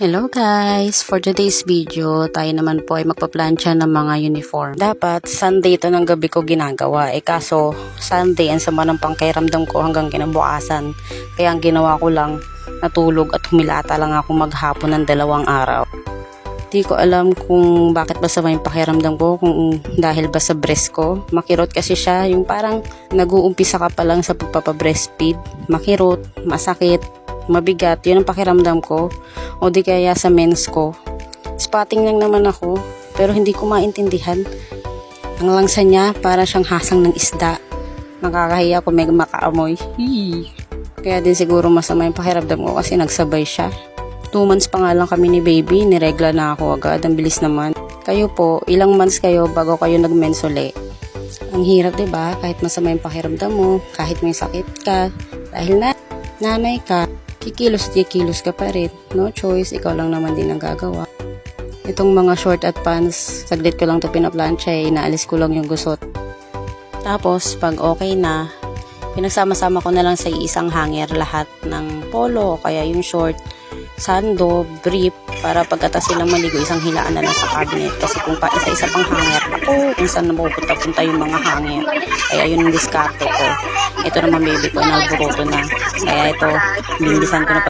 Hello guys! For today's video, tayo naman po ay magpaplansya ng mga uniform. Dapat Sunday ito ng gabi ko ginagawa. Eh kaso, Sunday ang sama ng pangkairamdam ko hanggang kinabukasan. Kaya ang ginawa ko lang, natulog at humilata lang ako maghapon ng dalawang araw. Di ko alam kung bakit ba sama yung pakiramdam ko, kung dahil ba sa breast ko. Makirot kasi siya, yung parang nag-uumpisa ka pa lang sa pagpapabreastfeed. Makirot, masakit, mabigat, yun ang pakiramdam ko. O di kaya sa mens ko. Spotting lang naman ako, pero hindi ko maintindihan. Ang langsa niya, para siyang hasang ng isda. Nakakahiya kung may makaamoy. Hii. Kaya din siguro masama yung pakiramdam ko kasi nagsabay siya. Two months pa nga lang kami ni baby, niregla na ako agad. Ang bilis naman. Kayo po, ilang months kayo bago kayo nag-mens uli? Ang hirap, 'di ba? Kahit masama yung pakiramdam mo, kahit may sakit ka, dahil na nanay ka, kikilos kikilos ka pa rin. No choice, ikaw lang naman din ang gagawa. Itong mga short at pants, saglit ko lang to pinaplansya eh, inaalis ko lang yung gusot. Tapos, pag okay na, pinagsama-sama ko na lang sa isang hanger lahat ng polo, kaya yung short, sando, brief, para pagkata silang maligo, isang hilaan na lang sa cabinet. Kasi kung pa isa-isa pang hanger, ako, kung saan na mapupunta-punta yung mga hanger. Kaya yun yung diskarte ko. Ito naman baby ko, nagburoto na. Kaya ito, binilisan ko na